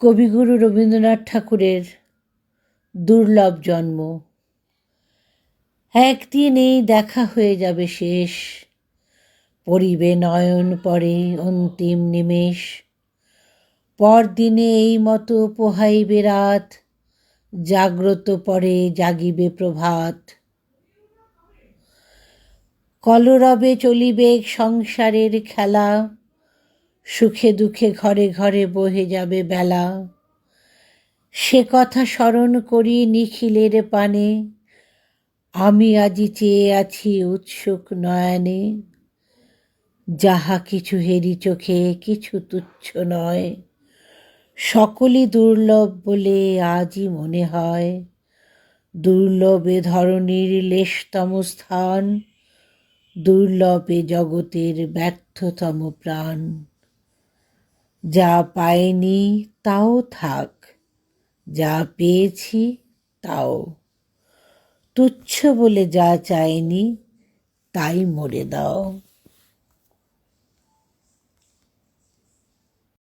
কবিগুরু রবীন্দ্রনাথ ঠাকুরের দুর্লভ জন্ম। একদিন এই দেখা হয়ে যাবে শেষ। পরিবে নয়ন পরে অন্তিম নিমেষ। পরদিনে এই মতো পোহাইবে রাত, জাগ্রত পরে জাগিবে প্রভাত। কলরবে চলিবে সংসারের খেলা। সুখে দুঃখে ঘরে ঘরে বহে যাবে বেলা। সে কথা স্মরণ করি নিখিলের পানে। আমি আজি চেয়ে আছি উৎসুক নয়নে। যাহা কিছু হেরি চোখে, কিছু তুচ্ছ নয়। সকলই দুর্লভ বলে আজই মনে হয়। দুর্লভে ধরণীর লেশতম স্থান, দুর্লভে জগতের ব্যর্থতম প্রাণ। যা পাইনি তাও থাক যা পেয়েছি তাও। তুচ্ছ বলে যা চাইনি তাই মরে দাও।